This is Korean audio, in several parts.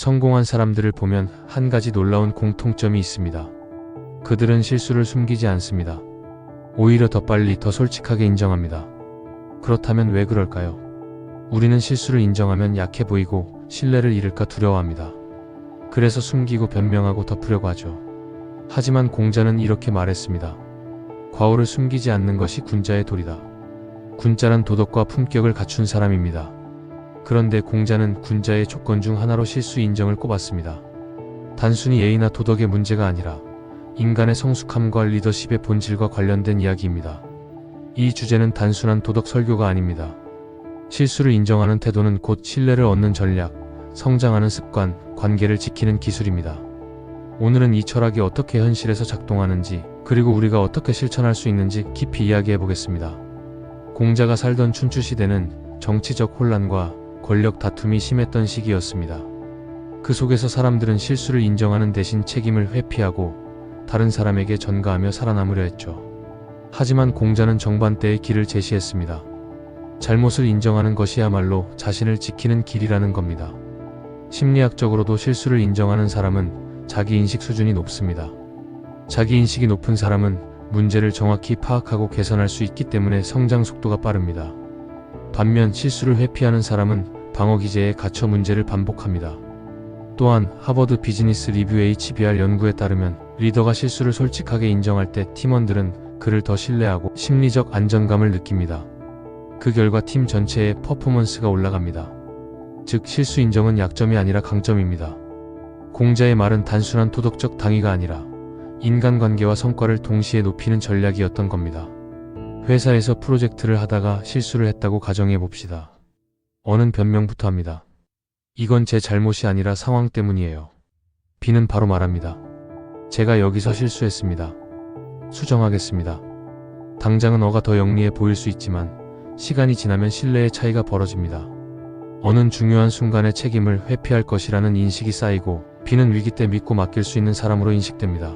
성공한 사람들을 보면 한 가지 놀라운 공통점이 있습니다. 그들은 실수를 숨기지 않습니다. 오히려 더 빨리 더 솔직하게 인정합니다. 그렇다면 왜 그럴까요? 우리는 실수를 인정하면 약해 보이고 신뢰를 잃을까 두려워합니다. 그래서 숨기고 변명하고 덮으려고 하죠. 하지만 공자는 이렇게 말했습니다. 과오를 숨기지 않는 것이 군자의 도리다. 군자란 도덕과 품격을 갖춘 사람입니다. 그런데 공자는 군자의 조건 중 하나로 실수 인정을 꼽았습니다. 단순히 예의나 도덕의 문제가 아니라 인간의 성숙함과 리더십의 본질과 관련된 이야기입니다. 이 주제는 단순한 도덕 설교가 아닙니다. 실수를 인정하는 태도는 곧 신뢰를 얻는 전략, 성장하는 습관, 관계를 지키는 기술입니다. 오늘은 이 철학이 어떻게 현실에서 작동하는지, 그리고 우리가 어떻게 실천할 수 있는지 깊이 이야기해 보겠습니다. 공자가 살던 춘추 시대는 정치적 혼란과 권력 다툼이 심했던 시기였습니다. 그 속에서 사람들은 실수를 인정하는 대신 책임을 회피하고 다른 사람에게 전가하며 살아남으려 했죠. 하지만 공자는 정반대의 길을 제시했습니다. 잘못을 인정하는 것이야말로 자신을 지키는 길이라는 겁니다. 심리학적으로도 실수를 인정하는 사람은 자기 인식 수준이 높습니다. 자기 인식이 높은 사람은 문제를 정확히 파악하고 개선할 수 있기 때문에 성장 속도가 빠릅니다. 반면 실수를 회피하는 사람은 방어 기제에 갇혀 문제를 반복합니다. 또한 하버드 비즈니스 리뷰 HBR 연구에 따르면 리더가 실수를 솔직하게 인정할 때 팀원들은 그를 더 신뢰하고 심리적 안정감을 느낍니다. 그 결과 팀 전체의 퍼포먼스가 올라갑니다. 즉 실수 인정은 약점이 아니라 강점입니다. 공자의 말은 단순한 도덕적 당위가 아니라 인간관계와 성과를 동시에 높이는 전략이었던 겁니다. 회사에서 프로젝트를 하다가 실수를 했다고 가정해 봅시다. 어는 변명부터 합니다. 이건 제 잘못이 아니라 상황 때문이에요. B는 바로 말합니다. 제가 여기서 실수했습니다. 수정하겠습니다. 당장은 어가 더 영리해 보일 수 있지만 시간이 지나면 신뢰의 차이가 벌어집니다. 어는 중요한 순간에 책임을 회피할 것이라는 인식이 쌓이고 B는 위기 때 믿고 맡길 수 있는 사람으로 인식됩니다.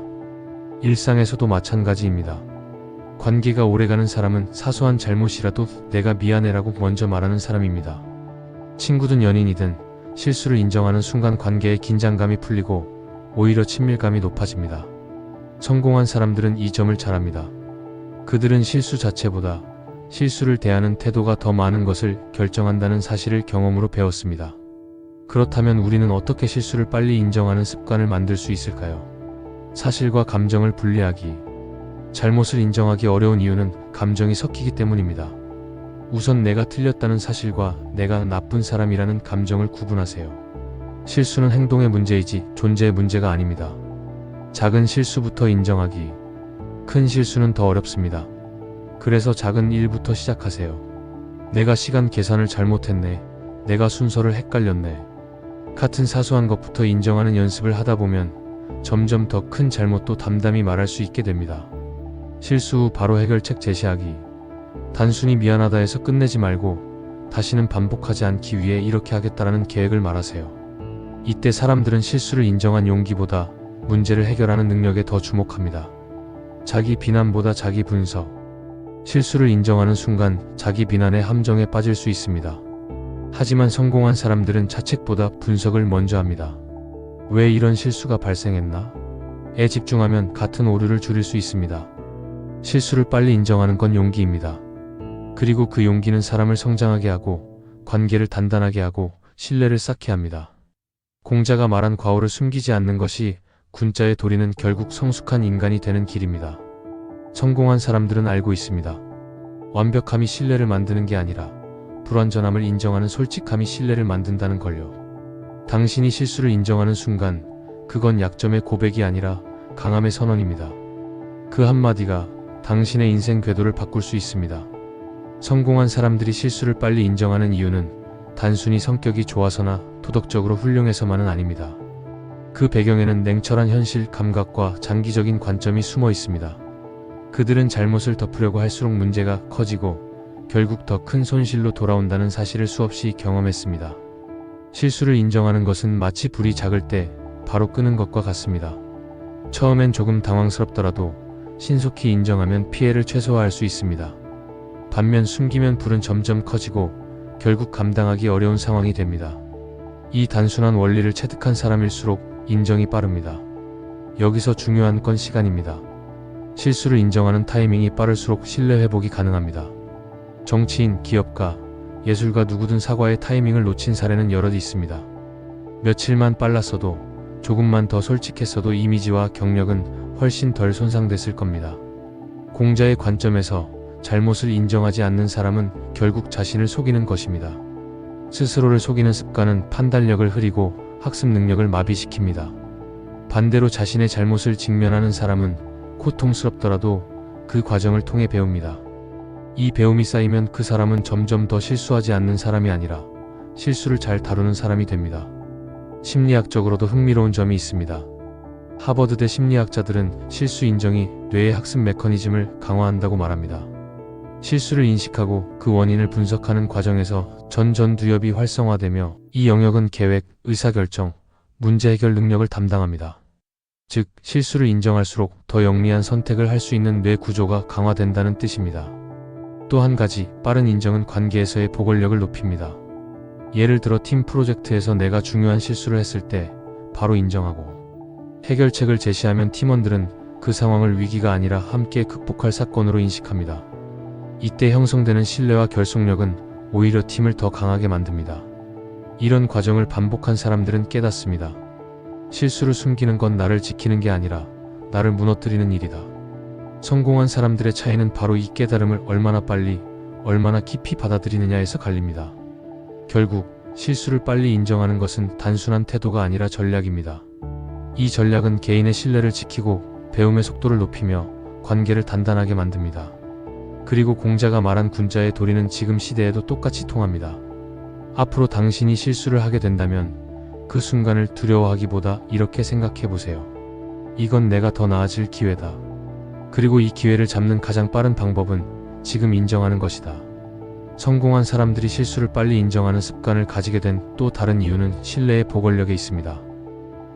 일상에서도 마찬가지입니다. 관계가 오래가는 사람은 사소한 잘못이라도 내가 미안해라고 먼저 말하는 사람입니다. 친구든 연인이든 실수를 인정하는 순간 관계의 긴장감이 풀리고 오히려 친밀감이 높아집니다. 성공한 사람들은 이 점을 잘합니다. 그들은 실수 자체보다 실수를 대하는 태도가 더 많은 것을 결정한다는 사실을 경험으로 배웠습니다. 그렇다면 우리는 어떻게 실수를 빨리 인정하는 습관을 만들 수 있을까요? 사실과 감정을 분리하기. 잘못을 인정하기 어려운 이유는 감정이 섞이기 때문입니다. 우선 내가 틀렸다는 사실과 내가 나쁜 사람이라는 감정을 구분하세요. 실수는 행동의 문제이지 존재의 문제가 아닙니다. 작은 실수부터 인정하기. 큰 실수는 더 어렵습니다. 그래서 작은 일부터 시작하세요. 내가 시간 계산을 잘못했네. 내가 순서를 헷갈렸네. 같은 사소한 것부터 인정하는 연습을 하다 보면 점점 더 큰 잘못도 담담히 말할 수 있게 됩니다. 실수 후 바로 해결책 제시하기. 단순히 미안하다 해서 끝내지 말고 다시는 반복하지 않기 위해 이렇게 하겠다라는 계획을 말하세요. 이때 사람들은 실수를 인정한 용기보다 문제를 해결하는 능력에 더 주목합니다. 자기 비난보다 자기 분석. 실수를 인정하는 순간 자기 비난의 함정에 빠질 수 있습니다. 하지만 성공한 사람들은 자책보다 분석을 먼저 합니다. 왜 이런 실수가 발생했나? 에 집중하면 같은 오류를 줄일 수 있습니다. 실수를 빨리 인정하는 건 용기입니다. 그리고 그 용기는 사람을 성장하게 하고 관계를 단단하게 하고 신뢰를 쌓게 합니다. 공자가 말한 과오를 숨기지 않는 것이 군자의 도리는 결국 성숙한 인간이 되는 길입니다. 성공한 사람들은 알고 있습니다. 완벽함이 신뢰를 만드는 게 아니라 불완전함을 인정하는 솔직함이 신뢰를 만든다는 걸요. 당신이 실수를 인정하는 순간 그건 약점의 고백이 아니라 강함의 선언입니다. 그 한마디가 당신의 인생 궤도를 바꿀 수 있습니다. 성공한 사람들이 실수를 빨리 인정하는 이유는 단순히 성격이 좋아서나 도덕적으로 훌륭해서만은 아닙니다. 그 배경에는 냉철한 현실 감각과 장기적인 관점이 숨어 있습니다. 그들은 잘못을 덮으려고 할수록 문제가 커지고 결국 더 큰 손실로 돌아온다는 사실을 수없이 경험했습니다. 실수를 인정하는 것은 마치 불이 작을 때 바로 끄는 것과 같습니다. 처음엔 조금 당황스럽더라도 신속히 인정하면 피해를 최소화할 수 있습니다. 반면 숨기면 불은 점점 커지고 결국 감당하기 어려운 상황이 됩니다. 이 단순한 원리를 체득한 사람일수록 인정이 빠릅니다. 여기서 중요한 건 시간입니다. 실수를 인정하는 타이밍이 빠를수록 신뢰 회복이 가능합니다. 정치인, 기업가, 예술가 누구든 사과의 타이밍을 놓친 사례는 여럿 있습니다. 며칠만 빨랐어도 조금만 더 솔직했어도 이미지와 경력은 훨씬 덜 손상됐을 겁니다. 공자의 관점에서 잘못을 인정하지 않는 사람은 결국 자신을 속이는 것입니다. 스스로를 속이는 습관은 판단력을 흐리고 학습 능력을 마비시킵니다. 반대로 자신의 잘못을 직면하는 사람은 고통스럽더라도 그 과정을 통해 배웁니다. 이 배움이 쌓이면 그 사람은 점점 더 실수하지 않는 사람이 아니라 실수를 잘 다루는 사람이 됩니다. 심리학적으로도 흥미로운 점이 있습니다. 하버드대 심리학자들은 실수 인정이 뇌의 학습 메커니즘을 강화한다고 말합니다. 실수를 인식하고 그 원인을 분석하는 과정에서 전전두엽이 활성화되며 이 영역은 계획, 의사결정, 문제 해결 능력을 담당합니다. 즉, 실수를 인정할수록 더 영리한 선택을 할 수 있는 뇌 구조가 강화된다는 뜻입니다. 또 한 가지, 빠른 인정은 관계에서의 보궐력을 높입니다. 예를 들어 팀 프로젝트에서 내가 중요한 실수를 했을 때 바로 인정하고 해결책을 제시하면 팀원들은 그 상황을 위기가 아니라 함께 극복할 사건으로 인식합니다. 이때 형성되는 신뢰와 결속력은 오히려 팀을 더 강하게 만듭니다. 이런 과정을 반복한 사람들은 깨닫습니다. 실수를 숨기는 건 나를 지키는 게 아니라 나를 무너뜨리는 일이다. 성공한 사람들의 차이는 바로 이 깨달음을 얼마나 빨리, 얼마나 깊이 받아들이느냐에서 갈립니다. 결국 실수를 빨리 인정하는 것은 단순한 태도가 아니라 전략입니다. 이 전략은 개인의 신뢰를 지키고 배움의 속도를 높이며 관계를 단단하게 만듭니다. 그리고 공자가 말한 군자의 도리는 지금 시대에도 똑같이 통합니다. 앞으로 당신이 실수를 하게 된다면 그 순간을 두려워하기보다 이렇게 생각해 보세요. 이건 내가 더 나아질 기회다. 그리고 이 기회를 잡는 가장 빠른 방법은 지금 인정하는 것이다. 성공한 사람들이 실수를 빨리 인정하는 습관을 가지게 된 또 다른 이유는 신뢰의 보궐력에 있습니다.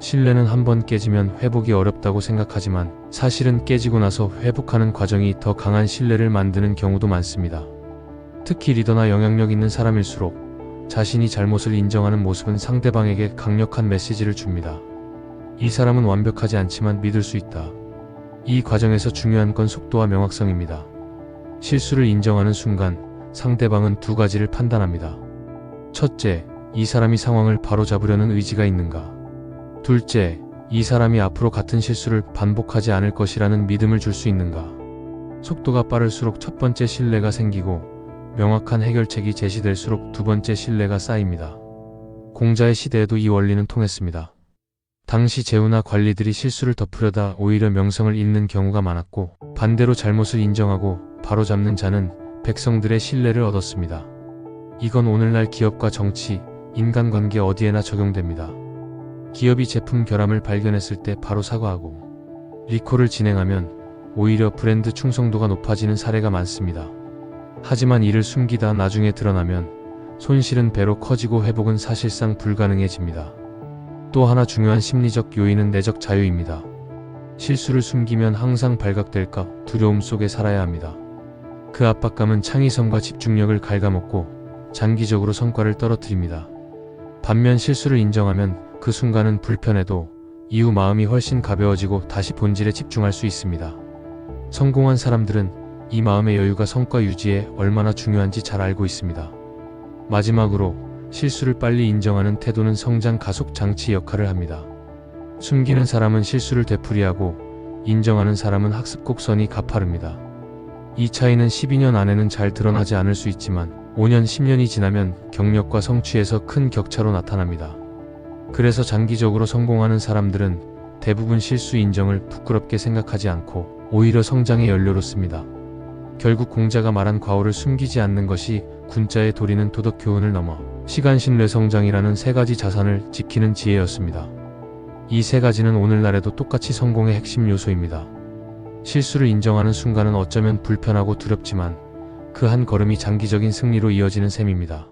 신뢰는 한 번 깨지면 회복이 어렵다고 생각하지만 사실은 깨지고 나서 회복하는 과정이 더 강한 신뢰를 만드는 경우도 많습니다. 특히 리더나 영향력 있는 사람일수록 자신이 잘못을 인정하는 모습은 상대방에게 강력한 메시지를 줍니다. 이 사람은 완벽하지 않지만 믿을 수 있다. 이 과정에서 중요한 건 속도와 명확성입니다. 실수를 인정하는 순간 상대방은 두 가지를 판단합니다. 첫째, 이 사람이 상황을 바로잡으려는 의지가 있는가. 둘째, 이 사람이 앞으로 같은 실수를 반복하지 않을 것이라는 믿음을 줄 수 있는가. 속도가 빠를수록 첫 번째 신뢰가 생기고 명확한 해결책이 제시될수록 두 번째 신뢰가 쌓입니다. 공자의 시대에도 이 원리는 통했습니다. 당시 제후나 관리들이 실수를 덮으려다 오히려 명성을 잃는 경우가 많았고 반대로 잘못을 인정하고 바로잡는 자는 백성들의 신뢰를 얻었습니다. 이건 오늘날 기업과 정치, 인간관계 어디에나 적용됩니다. 기업이 제품 결함을 발견했을 때 바로 사과하고 리콜을 진행하면 오히려 브랜드 충성도가 높아지는 사례가 많습니다. 하지만 이를 숨기다 나중에 드러나면 손실은 배로 커지고 회복은 사실상 불가능해집니다. 또 하나 중요한 심리적 요인은 내적 자유입니다. 실수를 숨기면 항상 발각될까 두려움 속에 살아야 합니다. 그 압박감은 창의성과 집중력을 갉아먹고 장기적으로 성과를 떨어뜨립니다. 반면 실수를 인정하면 그 순간은 불편해도 이후 마음이 훨씬 가벼워지고 다시 본질에 집중할 수 있습니다. 성공한 사람들은 이 마음의 여유가 성과 유지에 얼마나 중요한지 잘 알고 있습니다. 마지막으로 실수를 빨리 인정하는 태도는 성장 가속 장치 역할을 합니다. 숨기는 사람은 실수를 되풀이하고 인정하는 사람은 학습 곡선이 가파릅니다. 이 차이는 12년 안에는 잘 드러나지 않을 수 있지만 5년, 10년이 지나면 경력과 성취에서 큰 격차로 나타납니다. 그래서 장기적으로 성공하는 사람들은 대부분 실수 인정을 부끄럽게 생각하지 않고 오히려 성장의 연료로 씁니다. 결국 공자가 말한 과오를 숨기지 않는 것이 군자의 도리는 도덕 교훈을 넘어 시간 신뢰 성장이라는 세 가지 자산을 지키는 지혜였습니다. 이 세 가지는 오늘날에도 똑같이 성공의 핵심 요소입니다. 실수를 인정하는 순간은 어쩌면 불편하고 두렵지만 그 한 걸음이 장기적인 승리로 이어지는 셈입니다.